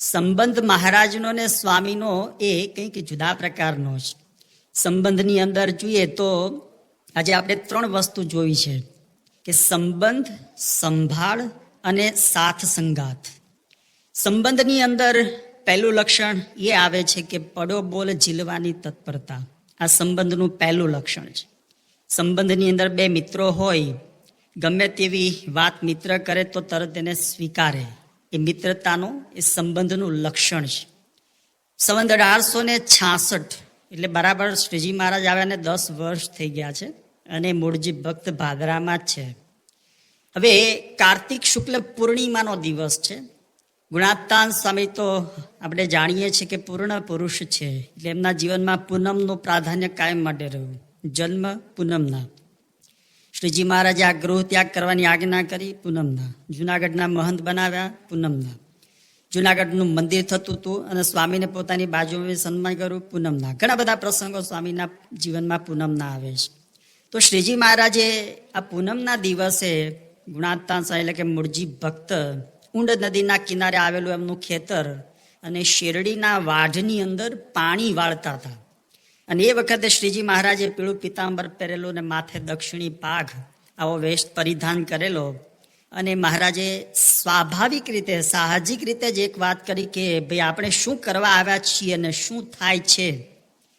સંબંધ મહારાજનો ને સ્વામીનો એ કંઈક જુદા પ્રકારનો છે. સંબંધની અંદર જોઈએ તો આજે આપણે ત્રણ વસ્તુ જોઈ છે કે સંબંધ, સંભાળ અને સાથ સંગાત સંબંધની અંદર પહેલું લક્ષણ એ આવે છે કે પડો બોલ ઝીલવાની તત્પરતા. આ સંબંધનું પહેલું લક્ષણ છે. સંબંધની અંદર બે મિત્રો હોય, ગમે તેવી વાત મિત્ર કરે તો તરત એને સ્વીકારે. એ મિત્રતાનો, એ સંબંધનું લક્ષણ છે. સંબંધ અઢારસો ને છાસઠ, એટલે બરાબર શ્રીજી મહારાજ આવ્યા ને દસ વર્ષ થઈ ગયા છે અને મૂળજી ભક્ત ભાદરામાં જ છે. હવે કાર્તિક શુક્લ પૂર્ણિમાનો દિવસ છે. ગુણાત્તાન સ્વામી તો આપણે જાણીએ છીએ કે પૂર્ણ પુરુષ છે, એટલે એમના જીવનમાં પૂનમનું પ્રાધાન્ય કાયમ માટે રહ્યું. જન્મ પૂનમના. શ્રીજી મહારાજે આ ગૃહ ત્યાગ કરવાની આજ્ઞા કરી, પૂનમના. જુનાગઢના મહંત બનાવ્યા, પૂનમના. જુનાગઢનું મંદિર થતું હતું અને સ્વામીને પોતાની બાજુમાં સન્માન કર્યું, પૂનમના. ઘણા બધા પ્રસંગો સ્વામીના જીવનમાં પૂનમના આવે છે. તો શ્રીજી મહારાજે આ પૂનમના દિવસે ગુણાતાન એટલે કે મૂળજી ભક્ત ઊંડ નદીના કિનારે આવેલું એમનું ખેતર અને શેરડીના વાઢની અંદર પાણી વાળતા હતા. અને એ વખતે શ્રીજી મહારાજે પીળું પિતાંબર પહેરેલું ને માથે દક્ષિણી પાઘ આવો વેશ પરિધાન કરેલો. અને મહારાજે સ્વાભાવિક રીતે, સાહજિક રીતે જ એક વાત કરી કે, ભાઈ, આપણે શું કરવા આવ્યા છીએ અને શું થાય છે?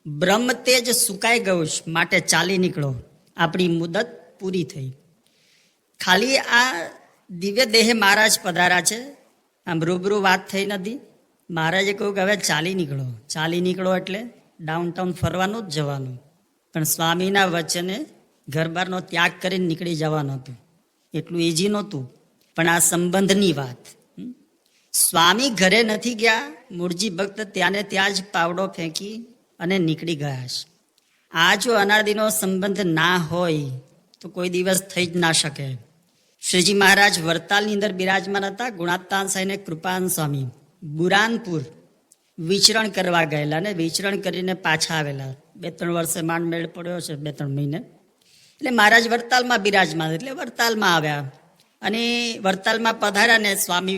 બ્રહ્મ તેજ સુકાઈ ગયું માટે ચાલી નીકળો. આપણી મુદત પૂરી થઈ. ખાલી આ દિવ્ય દેહે મહારાજ પધારા છે. આમ રૂબરૂ વાત થઈ નથી. મહારાજે કહ્યું કે, હવે ચાલી નીકળો. ચાલી નીકળો એટલે ડાઉનટાઉન ફરવાનું જ જવાનું. પણ સ્વામીના વચને ઘરબારનો ત્યાગ કરીને નીકળી જવાનું હતું. એટલું ઇઝી નહોતું. પણ આ સંબંધની વાત. સ્વામી ઘરે નથી ગયા, મૂળજી ભક્ત ત્યાંને ત્યાં જ પાવડો ફેંકી અને નીકળી ગયા છે. આ જો અનાદિનો સંબંધ ના હોય, તો કોઈ દિવસ થઈ જ ના શકે. શ્રીજી મહારાજ વરતાલની અંદર બિરાજમાન હતા ગુણાતાન સાઈને કૃપાન સ્વામી. બુરાનપુર વિચરણ કરવા ગયેલા ને વિચરણ કરીને પાછા આવેલા. બે ત્રણ વર્ષે માંડ મેળ પડ્યો છે, બે ત્રણ મહિને. એટલે મહારાજ વડતાલમાં બિરાજમાન, એટલે વડતાલમાં આવ્યા. અને વડતાલમાં પધાર્યા ને સ્વામી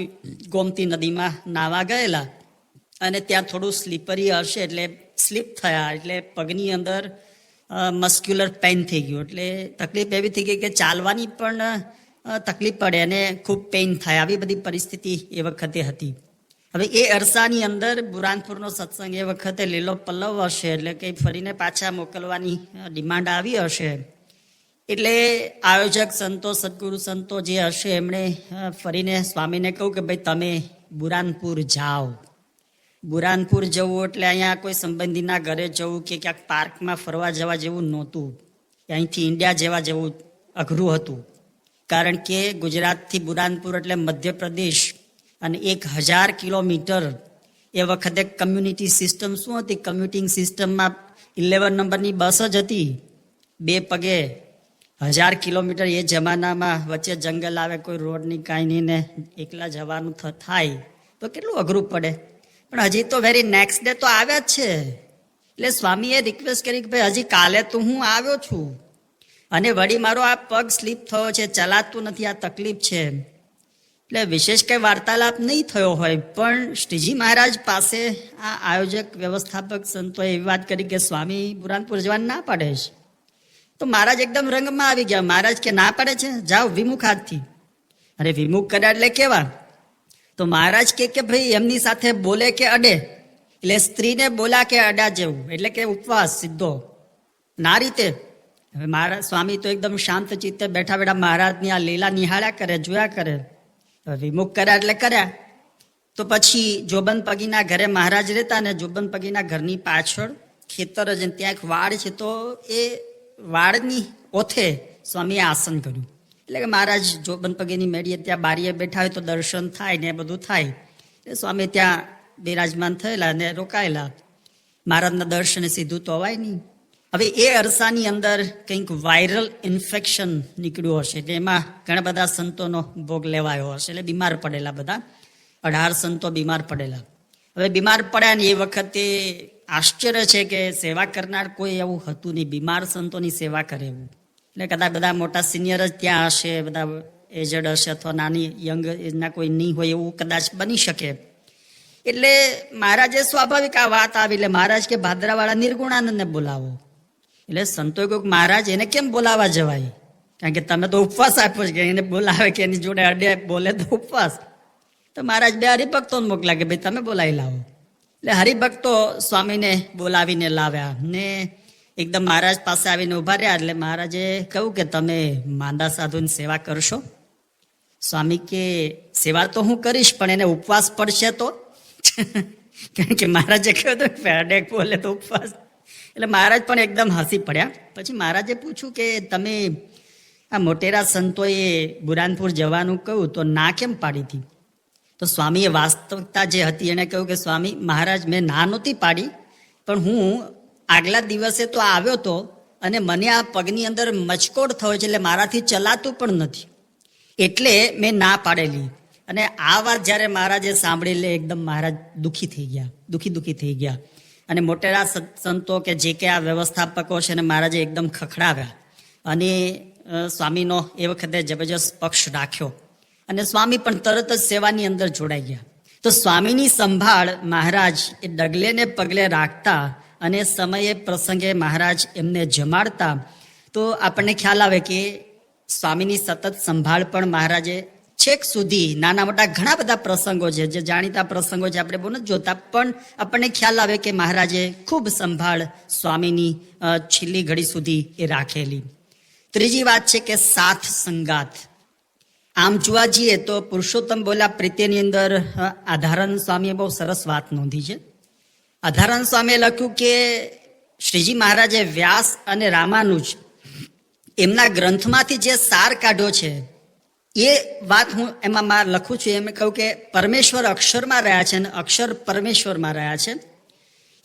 ગોમતી નદીમાં નાવા ગયેલા. અને ત્યાં થોડું સ્લીપરી હશે એટલે સ્લીપ થયા, એટલે પગની અંદર મસ્ક્યુલર પેઇન થઈ ગયું. એટલે તકલીફ એવી થઈ ગઈ કે ચાલવાની પણ તકલીફ પડે અને ખૂબ પેઇન થાય. આવી બધી પરિસ્થિતિ એ વખતે હતી. હવે એ અરસાની અંદર બુરાનપુરનો સત્સંગ એ વખતે લીલો પલ્લવ હશે, એટલે કે ફરીને પાછા મોકલવાની ડિમાન્ડ આવી હશે. એટલે આયોજક સંતો, સદગુરુ સંતો જે હશે, એમણે ફરીને સ્વામીને કહ્યું કે ભાઈ તમે બુરાનપુર જાઓ. બુરાનપુર જવું એટલે અહીંયા કોઈ સંબંધીના ઘરે જવું કે ક્યાંક પાર્કમાં ફરવા જવા જેવું નહોતું. અહીંથી ઇન્ડિયા જવા જેવું અઘરું હતું. કારણ કે ગુજરાતથી બુરાનપુર એટલે મધ્યપ્રદેશ. અને એક હજાર કિલોમીટર એ વખતે કમ્યુનિટી સિસ્ટમ શું હતી? કમ્યુટિંગ સિસ્ટમમાં ઇલેવન નંબરની બસ જ હતી. બે પગે હજાર કિલોમીટર એ જમાનામાં વચ્ચે જંગલ આવે, કોઈ રોડની કાંઈ નહીં ને એકલા જવાનું થાય. તો કેટલું અઘરું પડે. પણ હજી તો વેરી નેક્સ્ટ ડે તો આવ્યા જ છે. એટલે સ્વામીએ રિક્વેસ્ટ કરી કે ભાઈ, હજી કાલે તો હું આવ્યો છું. અને વળી મારો આ પગ સ્લીપ થયો છે, ચલાતું નથી, આ તકલીફ છે. એટલે વિશેષ કંઈ વાર્તાલાપ નહીં થયો હોય, પણ શ્રીજી મહારાજ પાસે આ આયોજક વ્યવસ્થાપક સંતોએ એવી વાત કરી કે, સ્વામી બુરાનપુર જવાનું ના પાડે છે. તો મહારાજ એકદમ રંગમાં આવી ગયા. મહારાજ કે, ના પાડે છે? જાઓ વિમુખ હાથથી. અરે, વિમુખ કર્યા એટલે કેવા? તો મહારાજ કે કે, ભાઈ, એમની સાથે બોલે કે અડે? એટલે સ્ત્રીને બોલા કે અડા જેવું, એટલે કે ઉપવાસ સીધો. ના રીતે. હવે મહારાજ, સ્વામી તો એકદમ શાંત ચિત્તે બેઠા બેઠા મહારાજની આ લીલા નિહાળ્યા કરે, જોયા કરે. વિમુખ કર્યા એટલે કર્યા તો પછી જોબન પગીના ઘરે મહારાજ રહેતા ને જોબન પગીના ઘરની પાછળ ખેતર જ અને ત્યાં એક વાડ છે તો એ વાડની ઓથે સ્વામીએ આસન કર્યું. એટલે કે મહારાજ જોબન પગીની મેળીએ ત્યાં બારીએ બેઠા હોય તો દર્શન થાય ને એ બધું થાય. એટલે સ્વામી ત્યાં બિરાજમાન થયેલા ને રોકાયેલા. મહારાજના દર્શને સીધું તો અવાય નહીં. હવે એ અરસાની અંદર કંઈક વાયરલ ઇન્ફેક્શન નીકળ્યું હશે એટલે એમાં ઘણા બધા સંતોનો ભોગ લેવાયો હશે. એટલે બીમાર પડેલા બધા. અઢાર સંતો બીમાર પડેલા. હવે બીમાર પડ્યા ને એ વખતે આશ્ચર્ય છે કે સેવા કરનાર કોઈ એવું હતું નહીં. બીમાર સંતોની સેવા કરે એવું. એટલે કદાચ બધા મોટા સિનિયર જ ત્યાં હશે, બધા એજડ હશે અથવા નાની યંગ એજના કોઈ નહીં હોય એવું કદાચ બની શકે. એટલે મહારાજે સ્વાભાવિક આ વાત આવી. એટલે મહારાજ કે, ભાદરાવાળા નિર્ગુણાનંદને બોલાવો. એટલે સંતો કહ્યું મહારાજ એને કેમ બોલાવા જવાય? કારણ કે તમે તો ઉપવાસ આપ્યો છે કે એને બોલાવે કે એની જોડે અડે, બોલે તો ઉપવાસ. તો મહારાજ બે હરિભક્તોને મોકલા કે ભાઈ તમે બોલાવી લાવો. એટલે હરિભક્તો સ્વામીને બોલાવીને લાવ્યા ને એકદમ મહારાજ પાસે આવીને ઊભા રહ્યા એટલે મહારાજે કહ્યું કે તમે માંદા સાધુની સેવા કરશો? સ્વામી કે, સેવા તો હું કરીશ, પણ એને ઉપવાસ પડશે તો? કારણ કે મહારાજે કહ્યું હતું પેરડેક બોલે તો ઉપવાસ. એટલે મહારાજ પણ એકદમ હસી પડ્યા. પછી મહારાજે પૂછ્યું કે તમે આ મોટેરા સંતોએ બુરાનપુર જવાનું કહ્યું તો ના કેમ પાડી હતી? તો સ્વામીએ વાસ્તવિકતા જે હતી એણે કહ્યું કે સ્વામી, મહારાજ મેં ના નહોતી પાડી, પણ હું આગલા દિવસે તો આવ્યો તો અને મને આ પગની અંદર મચકોડ થયો છે એટલે મારાથી ચલાતું પણ નથી. એટલે મેં ના પાડેલી. અને આ વાત જ્યારે મહારાજે સાંભળી લે એકદમ મહારાજ દુઃખી થઈ ગયા, દુઃખી દુઃખી થઈ ગયા. અને મોટેરા સત- કે જે કે આ વ્યવસ્થાપકો છે ને મહારાજે એકદમ ખખડાવ્યા. અને સ્વામીનો એ વખતે જબરજસ્ત પક્ષ રાખ્યો. અને સ્વામી પણ તરત જ સેવાની અંદર જોડાઈ ગયા. તો સ્વામીની સંભાળ મહારાજ એ ડગલે ને પગલે રાખતા અને સમયે પ્રસંગે મહારાજ એમને જમાડતા. તો આપણને ખ્યાલ આવે કે સ્વામીની સતત સંભાળ પણ મહારાજે છેક સુધી નાના મોટા ઘણા બધા પ્રસંગો છે, જે જાણીતા પ્રસંગો છે, આપણે બહુ નથી જોતા, પણ આપણને ખ્યાલ આવે કે મહારાજે ખૂબ સંભાળ સ્વામીની છેલ્લી ઘડી સુધી એ રાખેલી. ત્રીજી વાત છે કે સાથ સંગાત. આમ જોવા જઈએ તો પુરુષોત્તમ બોલા પ્રીતિની અંદર આધારણ સ્વામીએ બહુ સરસ વાત નોંધી છે. આધારન સ્વામીએ લખ્યું કે શ્રીજી મહારાજે વ્યાસ અને રામાનુજ એમના ગ્રંથમાંથી જે સાર કાઢ્યો છે એ વાત હું એમાં માર લખું છું, એમ કહ્યું કે પરમેશ્વર અક્ષરમાં રહ્યા છે અને અક્ષર પરમેશ્વરમાં રહ્યા છે.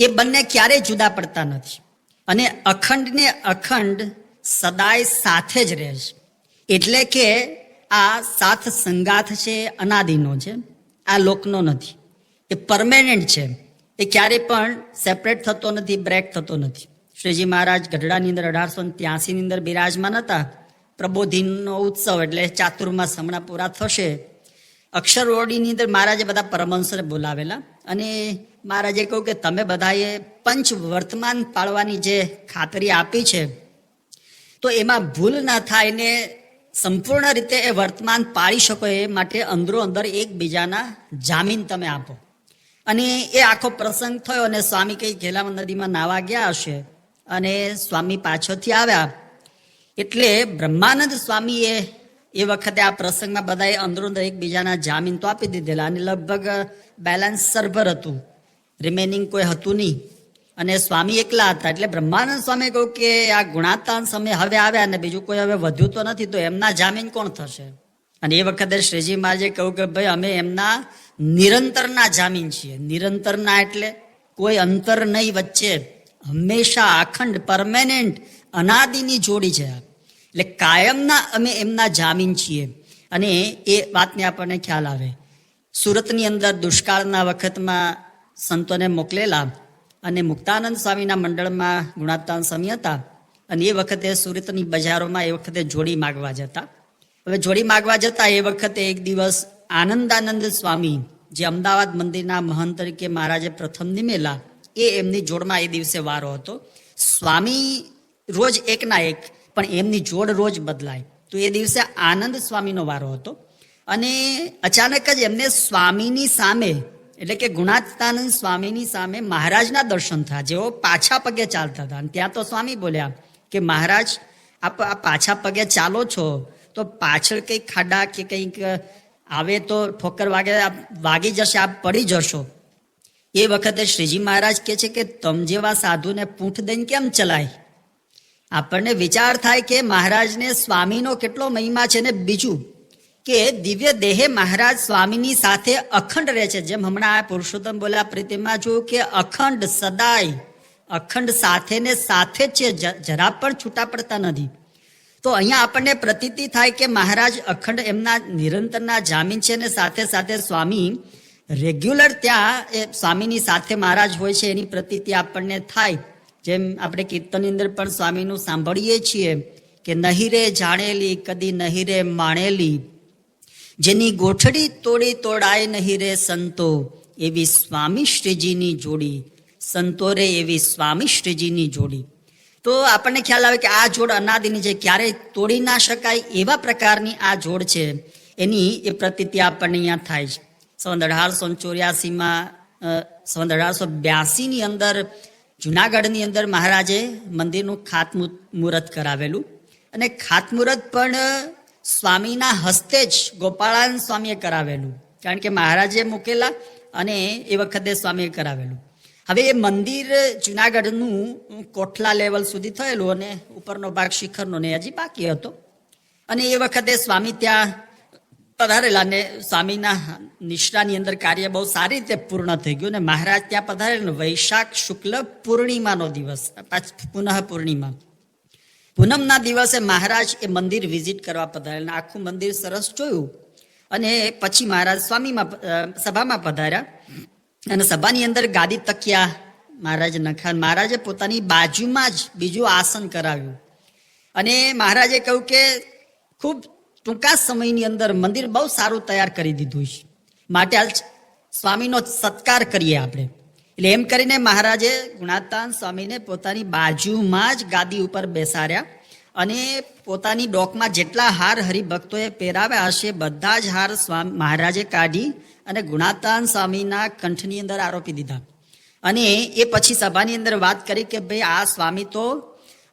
એ બંને ક્યારેય જુદા પડતા નથી. અને અખંડ ને અખંડ સદાય સાથે જ રહે છે. એટલે કે આ સાથ સંગાથ છે, અનાદિનો છે, આ લોકનો નથી. એ પરમેનન્ટ છે. એ ક્યારેય પણ સેપરેટ થતો નથી બ્રેક થતો નથી. શ્રીજી મહારાજ ગઢડાની અંદર અઢારસો ત્યાસીની અંદર બિરાજમાન હતા. પ્રબોધિનનો ઉત્સવ એટલે ચાતુર્માસ હમણાં પૂરા થશે. અક્ષરવોડીની અંદર મહારાજે બધા પરમહંસને બોલાવેલા અને મહારાજે કહ્યું કે તમે બધાએ પંચ વર્તમાન પાળવાની જે ખાતરી આપી છે, તો એમાં ભૂલ ના થાય ને સંપૂર્ણ રીતે એ વર્તમાન પાળી શકો એ માટે અંદરો અંદર એકબીજાના જામીન તમે આપો. અને એ આખો પ્રસંગ થયો અને સ્વામી કઈ ઘેલામાં નદીમાં નાવા ગયા હશે અને સ્વામી પાછળથી આવ્યા. એટલે બ્રહ્માનંદ સ્વામીએ એ વખતે આ પ્રસંગમાં બધાએ અંદરો અંદર એકબીજાના જામીન તો આપી દીધેલા અને લગભગ બેલેન્સ સરભર હતું. રિમેનિંગ કોઈ હતું નહીં. અને સ્વામી એકલા હતા. એટલે બ્રહ્માનંદ સ્વામી કહ્યું કે આ ગુણાતાન સમય હવે આવ્યા અને બીજું કોઈ હવે વધ્યું તો નથી, તો એમના જામીન કોણ થશે? અને એ વખતે શ્રીજી મહારાજે કહ્યું કે ભાઈ, અમે એમના નિરંતરના જામીન છીએ. નિરંતરના એટલે કોઈ અંતર નહીં વચ્ચે. હંમેશા અખંડ પરમેનન્ટ અનાદિની જોડી છે. એટલે કાયમના અમે એમના જામીન છીએ. અને એ વાતને આપણને ખ્યાલ આવે. સુરતની અંદર દુષ્કાળના વખતમાં સંતોને મોકલેલા અને મુક્તાનંદ સ્વામીના મંડળમાં ગુણાતાન સ્વામી હતા. અને એ વખતે સુરતની બજારોમાં એ વખતે જોડી માગવા જતા. હવે જોડી માગવા જતા એ વખતે એક દિવસ આનંદાનંદ સ્વામી, જે અમદાવાદ મંદિરના મહંત તરીકે મહારાજે પ્રથમ નિમેલા, એ એમની જોડમાં એ દિવસે વારો હતો. સ્વામી રોજ એકના એક, પણ એમની જોડ રોજ બદલાય. તો એ દિવસે આનંદ સ્વામીનો વારો હતો. અને અચાનક જ એમને સ્વામીની સામે, એટલે કે ગુણાતાનંદ સ્વામીની સામે મહારાજના દર્શન થયા. જેઓ પાછા પગે ચાલતા હતા. અને ત્યાં તો સ્વામી બોલ્યા કે, મહારાજ, આપ આ પાછા પગે ચાલો છો, તો પાછળ કંઈક ખાડા કે કંઈક આવે તો ઠોકર વાગે, વાગી જશે, આપ પડી જશો. એ વખતે શ્રીજી મહારાજ કહે છે કે, તમ જેવા સાધુને પૂંઠ દઈને કેમ ચલાય? આપણને વિચાર થાય કે મહારાજને સ્વામીનો કેટલો મહિમા છે ને બીજું કે દિવ્ય દેહે મહારાજ સ્વામીની સાથે અખંડ રહે છે. જેમ હમણાં આ પુરુષોત્તમ બોલ્યા પ્રીતિમાં જોયું કે અખંડ સદાય, અખંડ સાથે ને સાથે જ છે જરા પણ છૂટા પડતા નથી. તો અહીંયા આપણને પ્રતીતિ થાય કે મહારાજ અખંડ એમના નિરંતરના જામીન છે ને સાથે સાથે સ્વામી રેગ્યુલર ત્યાં એ સ્વામીની સાથે મહારાજ હોય છે એની પ્રતીતિ આપણને થાય. જેમ આપણે કીર્તનની અંદર પણ સ્વામીનું સાંભળીએ છીએ કે નહીં રે જાણેલી, કદી નહીં રે માણેલી. જેની ગોઠડી તોડી તોડાય નહીં રે સંતો, એવી સ્વામી શ્રીજીની જોડી. સંતોરે એવી સ્વામી શ્રીજીની જોડી. તો આપણને ખ્યાલ આવે કે આ જોડ અનાદિની છે ક્યારેય તોડી ના શકાય એવા પ્રકારની આ જોડ છે. એની એ પ્રતિતિ આપણને અહીંયા થાય છે. સંવત અઢારસો ચોર્યાસીમાં સંવત અઢારસો બ્યાસીની અંદર જુનાગઢની અંદર મહારાજે મંદિરનું ખાતમુહૂર્ત કરાવેલું. અને ખાતમુહૂર્ત પણ સ્વામીના હસ્તે જ ગોપાળાન સ્વામીએ કરાવેલું. કારણ કે મહારાજે મૂકેલા અને એ વખતે સ્વામીએ કરાવેલું. હવે એ મંદિર જુનાગઢનું કોઠલા લેવલ સુધી થયેલું અને ઉપરનો ભાગ શિખરનો ને હજી બાકી હતો. અને એ વખતે સ્વામી ત્યાં પધારેલા ને સ્વામીના નિષ્ઠાની અંદર કાર્ય બહુ સારી રીતે પૂર્ણ થઈ ગયું ને મહારાજ ત્યાં પધારેલા વૈશાખ શુક્લ પૂર્ણિમાનો દિવસ પુનઃ પૂર્ણિમા. પૂનમના દિવસે મહારાજ એ મંદિર વિઝિટ કરવા પધારેલા અને આખું મંદિર સરસ જોયું અને પછી મહારાજ સ્વામીમાં સભામાં પધાર્યા અને સભાની અંદર ગાદી તકિયા મહારાજ નખા મહારાજે પોતાની બાજુમાં જ બીજું આસન કરાવ્યું. અને મહારાજે કહ્યું કે ખૂબ ટૂંકા સમયની અંદર મંદિર બહુ સારું તૈયાર કરી દીધું છે. માટે હાલ સ્વામીનો સત્કાર કરીએ આપણે. એટલે એમ કરીને મહારાજે ગુણાતાન સ્વામીને પોતાની બાજુમાં જ ગાદી ઉપર બેસાડ્યા અને પોતાની ડોકમાં જેટલા હાર હરિભક્તોએ પહેરાવ્યા હશે, બધા જ હાર સ્વામી, મહારાજે કાઢી અને ગુણાતાન સ્વામીના કંઠની અંદર આરોપી દીધા. અને એ પછી સભાની અંદર વાત કરી કે ભાઈ આ સ્વામી તો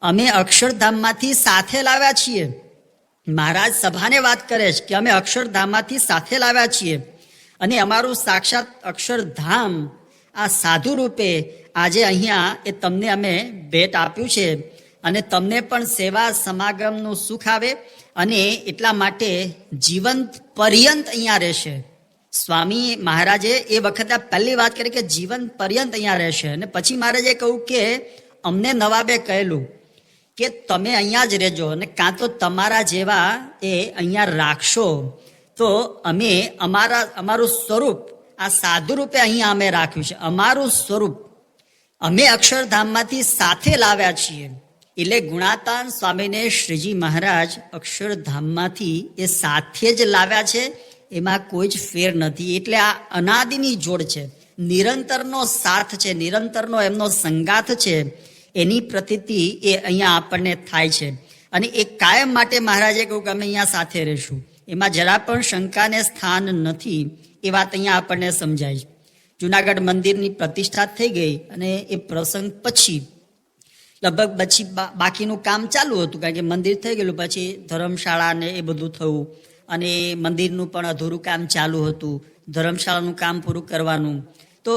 અમે અક્ષરધામમાંથી સાથે લાવ્યા છીએ. મહારાજ સભાને વાત કરે છે કે અમે અક્ષરધામમાંથી સાથે લાવ્યા છીએ. અને અમારું સાક્ષાત અક્ષરધામ આ સાધુ રૂપે આજે અહીંયા એ તમને અમે ભેટ આપ્યું છે. અને તમને પણ સેવા સમાગમનું સુખ આવે અને એટલા માટે જીવંત પર્યંત અહીંયા રહેશે. સ્વામી મહારાજે એ વખતે પહેલી વાત કરી કે જીવન પર્યંત અહીંયા રહેશે. અને પછી મહારાજે કહ્યું કે અમને નવાબે કહેલું કે તમે અહીંયા જ રહેજો અને કાં તો તમારા જેવા એ અહીંયા રાખશો. તો અમે અમારા, અમારું સ્વરૂપ, આ સાધુ રૂપે અહીંયા અમે રાખ્યું છે. અમારું સ્વરૂપ અમે અક્ષરધામમાંથી સાથે લાવ્યા છીએ. એટલે ગુણાતાન સ્વામીને શ્રીજી મહારાજ અક્ષરધામમાંથી એ સાથે જ લાવ્યા છે. એમાં કોઈ જ ફેર નથી. એટલે આ અનાદિની જોડ છે. નિરંતરનો સાથ છે. નિરંતરનો એમનો સંગાથ છે. એની પ્રતિતિ એ અહીંયા આપણને થાય છે. અને એ કાયમ માટે મહારાજે કહ્યું કે અમે અહીંયા સાથે રહીશું. એમાં જરા પણ શંકાને સ્થાન નથી એ વાત અહીંયા આપણને સમજાય છે. જુનાગઢ મંદિરની પ્રતિષ્ઠા થઈ ગઈ અને એ પ્રસંગ પછી લગભગ પછી બાકીનું કામ ચાલુ હતું કારણ કે મંદિર થઈ ગયેલું, પછી ધર્મશાળા ને એ બધું થયું. અને મંદિરનું પણ અધૂરું કામ ચાલુ હતું, ધર્મશાળાનું કામ પૂરું કરવાનું. તો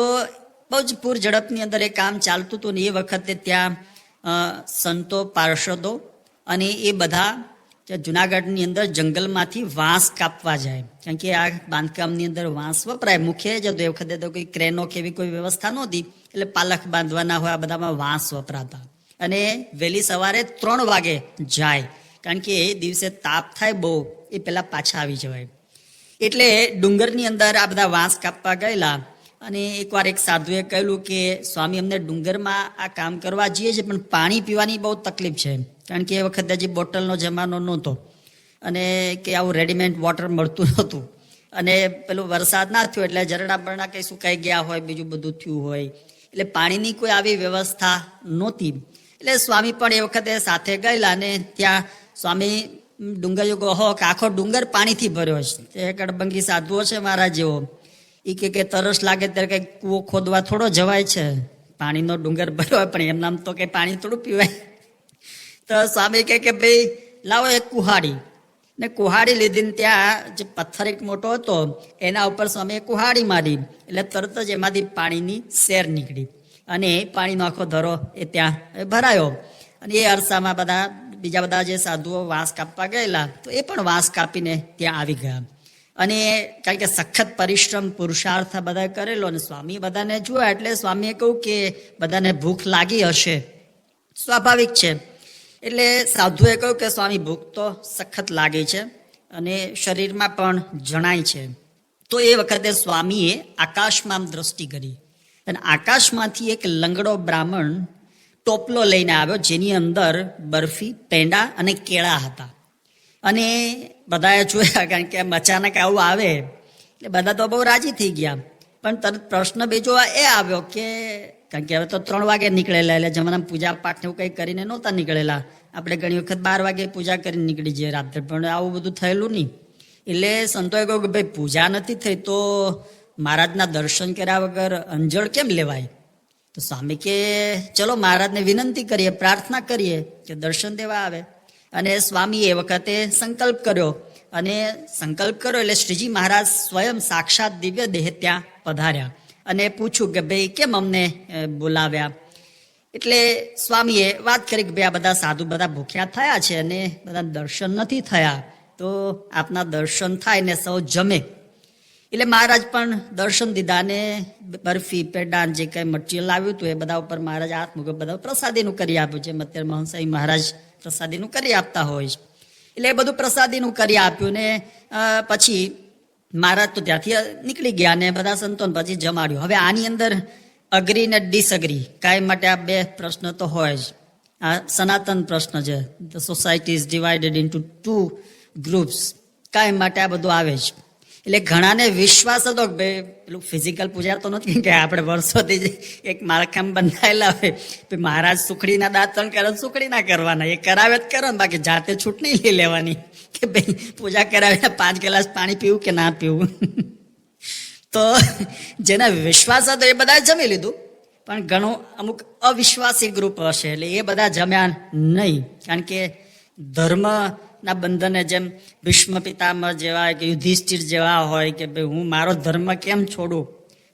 બહુ જ પૂર ઝડપની અંદર એ કામ ચાલતું હતું ને એ વખતે ત્યાં સંતો, પાર્ષદો અને એ બધા જુનાગઢની અંદર જંગલમાંથી વાંસ કાપવા જાય. કારણ કે આ બાંધકામની અંદર વાંસ વપરાય. મુખ્ય જ હતું, એ વખતે તો કોઈ ક્રેનો કે એવી કોઈ વ્યવસ્થા નહોતી. એટલે પાલખ બાંધવાના હોય, આ બધામાં વાંસ વપરાતા. અને વહેલી સવારે ત્રણ વાગે જાય. કારણ કે એ દિવસે તાપ થાય બહુ, એ પહેલાં પાછા આવી જવાય. એટલે ડુંગરની અંદર આ બધા વાંસ કાપવા ગયેલા. અને એકવાર એક સાધુએ કહેલું કે, સ્વામી, અમને ડુંગરમાં આ કામ કરવા જઈએ છીએ, પણ પાણી પીવાની બહુ તકલીફ છે. કારણ કે એ વખતે હજી બોટલનો જમાનો નહોતો અને કે આવું રેડીમેડ વોટર મળતું નહોતું. અને પેલું વરસાદ ના થયો એટલે ઝરણા બરણા કંઈ સુકાઈ ગયા હોય, બીજું બધું થયું હોય. એટલે પાણીની કોઈ આવી વ્યવસ્થા નહોતી. એટલે સ્વામી પણ એ વખતે સાથે ગયેલા અને ત્યાં સ્વામી, ડુંગર યુગો હો, કે આખો ડુંગર પાણીથી ભર્યો છે. તે કડબંગી સાધુઓ છે મારા જેવો એ કે કે તરસ લાગે ત્યારે કંઈક કૂવો ખોદવા થોડો જવાય છે. પાણીનો ડુંગર ભર્યો હોય પણ એમનામ તો કે પાણી થોડું પીવાય. તો સ્વામી કહે કે ભાઈ, લાવો એક કુહાડી. ને કુહાડી લીધીને ત્યાં જે પથ્થર એક મોટો હતો, એના ઉપર સ્વામીએ કુહાડી મારી. એટલે તરત જ એમાંથી પાણીની સેર નીકળી. અને એ પાણીનો આખો ધરો એ ત્યાં ભરાયો. અને એ અરસામાં બધા, બીજા બધા જે સાધુઓ વાંસ કાપવા ગયેલા, તો એ પણ વાંસ કાપીને ત્યાં આવી ગયા. અને કારણ કે સખત પરિશ્રમ પુરુષાર્થ બધા કરેલો અને સ્વામી બધાને જોયા એટલે સ્વામીએ કહ્યું કે બધાને ભૂખ લાગી હશે. સ્વાભાવિક છે. એટલે સાધુએ કહ્યું કે સ્વામી ભૂખ તો સખત લાગે છે અને શરીરમાં પણ જણાય છે. તો એ વખતે સ્વામીએ આકાશમાં દ્રષ્ટિ કરી અને આકાશમાંથી એક લંગડો બ્રાહ્મણ ટોપલો લઈને આવ્યો જેની અંદર બરફી, પેંડા અને કેળા હતા. અને બધાએ જોયા કારણ કે અચાનક આવું આવે, એટલે બધા તો બહુ રાજી થઈ ગયા. પણ તરત પ્રશ્ન બીજો એ આવ્યો કે, કારણ કે હવે તો ત્રણ વાગે નીકળેલા, એટલે જમાના પૂજા પાઠ ને એવું કંઈ કરીને નહોતા નીકળેલા. આપણે ઘણી વખત બાર વાગે પૂજા કરીને નીકળી જઈએ રાત્રે, પણ આવું બધું થયેલું નહીં. એટલે સંતોએ કહ્યું કે ભાઈ, પૂજા નથી થઈ તો મહારાજના દર્શન કર્યા વગર અંજળ કેમ લેવાય? તો સ્વામી કે, ચલો મહારાજને વિનંતી કરીએ, પ્રાર્થના કરીએ કે દર્શન દેવા આવે. અને સ્વામી એ વખતે સંકલ્પ કર્યો. અને સંકલ્પ કર્યો એટલે શ્રીજી મહારાજ સ્વયં સાક્ષાત દિવ્ય દેહ ત્યાં પધાર્યા. અને પૂછ્યું કે ભાઈ, કેમ અમને બોલાવ્યા? એટલે સ્વામીએ વાત કરી કે ભાઈ, આ બધા સાધુ બધા ભૂખ્યા થયા છે અને બધા દર્શન નથી થયા. તો આપના દર્શન થાય ને સૌ જમે. એટલે મહારાજ પણ દર્શન દીધા ને બરફી, પેડાન જે કંઈ મટીરિયલ આવ્યું હતું એ બધા ઉપર મહારાજ હાથ મૂક્યો, બધા પ્રસાદીનું કરી આપ્યું છે. અત્યારે મહંસાઈ મહારાજ પ્રસાદીનું કરી આપતા હોય છે. એટલે એ બધું પ્રસાદીનું કરી આપ્યું ને પછી મહારાજ તો ત્યાંથી નીકળી ગયા ને બધા સંતોન પછી જમાડ્યું. હવે આની અંદર અગ્રી ને ડિસઅગ્રી કાયમ માટે આ બે પ્રશ્ન તો હોય જ. આ સનાતન પ્રશ્ન છે. The society is divided into two groups કાયમ માટે આ બધું આવે છે. એટલે ઘણાને વિશ્વાસ હતો કે ભાઈ, પેલું ફિઝિકલ પૂજા તો નથી કે આપણે વર્ષોથી એક માળખામ બંધાયેલા હોય. મહારાજ સુખડીના દાંતણ કરે સુખડીના કરવાના. એ કરાવે જ કરો ને, બાકી જાતે છૂટ નહીં લઈ લેવાની. કે ભાઈ, પૂજા કરાવીને પાંચ ગ્લાસ પાણી પીવું કે ના પીવું? તો જેને વિશ્વાસ હતો એ બધા જમી લીધું. પણ ઘણું અમુક અવિશ્વાસી ગ્રુપ હશે એટલે એ બધા જમ્યા નહીં. કારણ કે ધર્મના બંધને જેમ ભીષ્મ પિતામહ જેવા કે યુધિષ્ઠિર જેવા હોય કે ભાઈ હું મારો ધર્મ કેમ છોડું?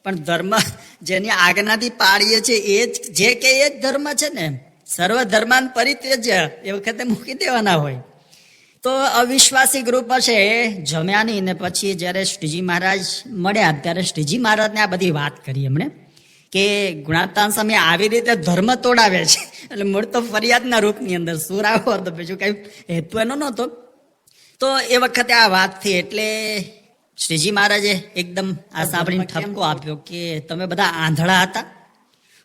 પણ ધર્મ જેની આજ્ઞાથી પાડીએ છે એ જ, જે કે એ જ ધર્મ છે ને, સર્વ ધર્માન પરિત્યજ્ય, એ વખતે મૂકી દેવાના હોય. તો અવિશ્વાસી ગ્રુપ હશે, જમ્યા નહીં ને પછી જ્યારે શ્રીજી મહારાજ મળ્યા, ત્યારે શ્રીજી મહારાજને આ બધી વાત કરી એમણે. કે ગુણાતાન સામે આવી રીતે ધર્મ તોડાવે છે. એટલે મૂળ તો ફરિયાદના રૂપની અંદર સુર આવ્યો હતો બીજું કઈ હેતુ એનો નહોતો. તો એ વખતે આ વાત થઈ એટલે શ્રીજી મહારાજે એકદમ આ સાંભળીને ઠપકો આપ્યો કે તમે બધા આંધળા હતા.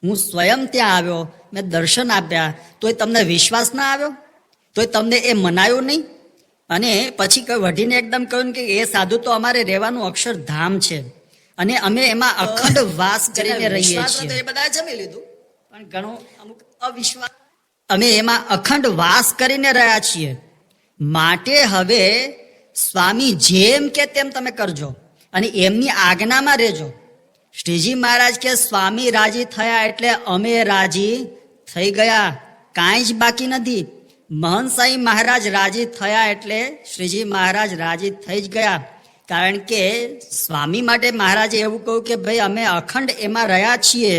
હું સ્વયં ત્યાં આવ્યો મેં દર્શન આપ્યા તોય તમને વિશ્વાસ ના આવ્યો? તોય તમને એ મનાયું નહીં? અને પછી વઢીને એકદમ કહ્યું કે એ સાધુ તો અમારે રહેવાનું અક્ષરધામ છે. અને અમે એમાં અખંડ વાસ કરીને રહીએ છીએ. એ બધા જમી લીધું. પણ ઘણો અમુક અવિશ્વાસ. અમે એમાં અખંડ વાસ કરીને રહ્યા છીએ. માટે હવે સ્વામી જેમ કે તેમ તમે કરજો અને એમની આજ્ઞામાં રહેજો. શ્રીજી મહારાજ કે સ્વામી રાજી થયા એટલે અમે રાજી થઈ ગયા. કાંઈ જ બાકી નથી. મહંત સાંઈ મહારાજ રાજી થયા એટલે શ્રીજી મહારાજ રાજી થઈ જ ગયા. કારણ કે સ્વામી માટે મહારાજે એવું કહ્યું કે ભાઈ અમે અખંડ એમાં રહ્યા છીએ.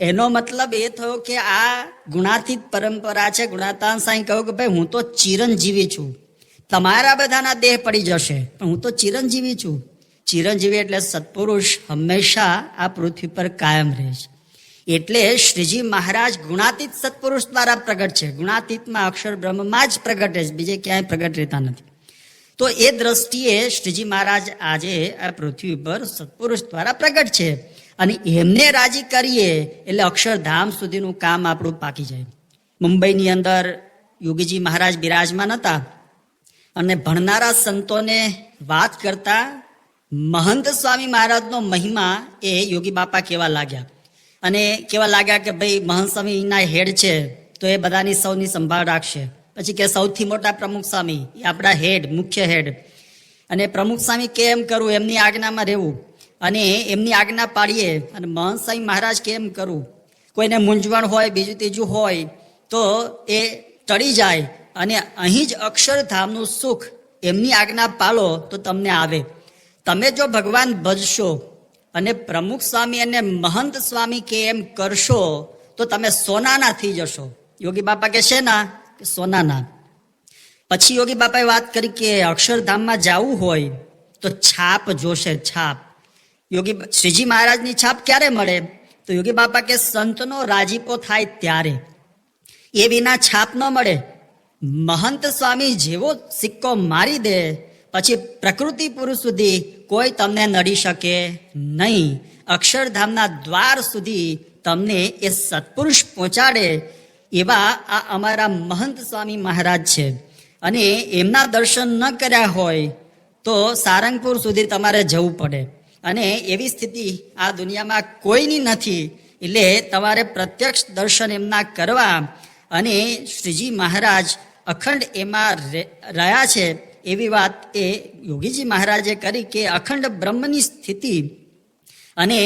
એનો મતલબ એ થયો કે આ ગુણાતીત પરંપરા છે. ગુણાતાન સાંઈ કહ્યું કે ભાઈ હું તો ચિરંજીવી છું. તમારા બધાના દેહ પડી જશે, પણ હું તો ચિરંજીવી છું. ચિરંજીવી એટલે સત્પુરુષ હંમેશા આ પૃથ્વી પર કાયમ રહે છે. એટલે શ્રીજી મહારાજ ગુણાતીત સત્પુરુષ દ્વારા પ્રગટ છે. ગુણાતીતમાં અક્ષર બ્રહ્મમાં જ પ્રગટે છે. બીજે ક્યાંય પ્રગટ રહેતા નથી. તો એ દ્રષ્ટિએ શ્રીજી મહારાજ આજે આ પૃથ્વી પર સત્પુરુષ દ્વારા પ્રગટ છે. અને એમને રાજી કરીએ એટલે અક્ષરધામ સુધીનું કામ આપણું પાકી જાય. મુંબઈની અંદર યોગીજી મહારાજ બિરાજમાન હતા. અને ભણનારા સંતોને વાત કરતા મહંત સ્વામી મહારાજનો મહિમા એ યોગી બાપા કેવા લાગ્યા. અને કેવા લાગ્યા કે ભાઈ મહંત સ્વામીના હેડ છે, તો એ બધાની સૌની સંભાળ રાખશે. પછી કે સૌથી મોટા પ્રમુખ સ્વામી, એ આપણા હેડ, મુખ્ય હેડ. અને પ્રમુખ સ્વામી કેમ કરવું એમની આજ્ઞામાં રહેવું. અને એમની આજ્ઞા પાડીએ અને મહંત સ્વામી મહારાજ કેમ કરવું કોઈને મૂંઝવણ હોય, બીજું ત્રીજું હોય, તો એ ટળી જાય. અને અહીં જ અક્ષરધામનું સુખ, એમની આજ્ઞા પાળો તો તમને આવે. તમે જો ભગવાન ભજશો અને પ્રમુખ સ્વામી અને મહંત સ્વામી કે એમ કરશો, તો તમે સોનાના થઈ જશો. યોગી બાપા કે શેના? કે સોનાના. પછી યોગી બાપાએ વાત કરી કે અક્ષરધામમાં જવું હોય તો છાપ જોશે, છાપ. યોગી શ્રીજી મહારાજની છાપ ક્યારે મળે? તો યોગી બાપા કે સંતનો રાજીપો થાય ત્યારે. એ વિના છાપ ન મળે. મહંત સ્વામી જેવો સિક્કો મારી દે. પછી પ્રકૃતિ પુરુષ સુધી કોઈ તમને નડી શકે નહીં. અક્ષરધામના દ્વાર સુધી તમને એ સત્પુરુષ પહોંચાડે. એવા આ અમારા મહંત સ્વામી મહારાજ છે. અને એમના દર્શન ન કર્યા હોય તો સારંગપુર સુધી તમારે જવું પડે. અને એવી સ્થિતિ આ દુનિયામાં કોઈની નથી. એટલે તમારે પ્રત્યક્ષ દર્શન એમના કરવા અને શ્રીજી મહારાજ અખંડ એમાં રહ્યા છે એવી વાત એ યોગીજી મહારાજે કરી કે અખંડ બ્રહ્મની સ્થિતિ અને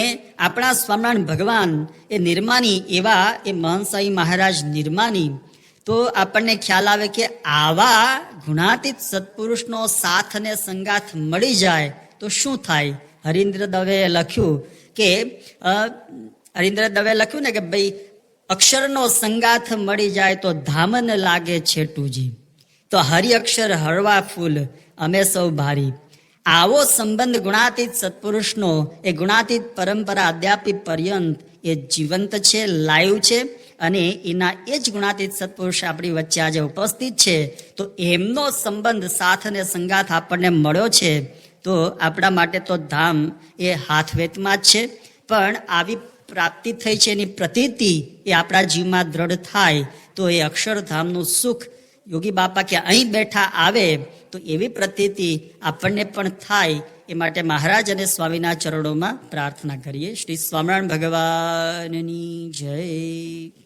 આપણા સ્વામિનારાયણ ભગવાન એ નિર્માની એવા એ મહંસાઈ મહારાજ નિર્માની, તો આપણને ખ્યાલ આવે કે આવા ગુણાતીત સત્પુરુષનો સાથ અને સંગાથ મળી જાય તો શું થાય? હરિન્દ્ર દવે લખ્યું કે હરિન્દ્ર દવે લખ્યું ને કે ભાઈ, અક્ષરનો સંગાથ મળી જાય તો ધામન લાગે છેટુજી તો હરિ અક્ષર હળવા ફૂલ, અમે સૌ ભારી. આવો સંબંધ ગુણાતીત સત્પુરુષનો, એ ગુણાતીત પરંપરા અદ્યાપી પર્યંત એ જીવંત છે, લાઈવ છે, અને એના એ જ ગુણાતીત સત્પુરુષ આપણી વચ્ચે આજે ઉપસ્થિત છે. તો એમનો સંબંધ સાથ અને સંગાથ આપણને મળ્યો છે, તો આપણા માટે તો ધામ એ હાથવેતમાં જ છે. પણ આવી પ્રાપ્તિ થઈ છે એની પ્રતીતિ એ આપણા જીવમાં દ્રઢ થાય, તો એ અક્ષરધામનું સુખ યોગી બાપા કે અહીં બેઠા આવે, તો એવી પ્રતીતિ આપણને પણ થાય, એ માટે મહારાજ અને સ્વામીના ચરણોમાં પ્રાર્થના કરીએ. શ્રી સ્વામિનારાયણ ભગવાનની જય.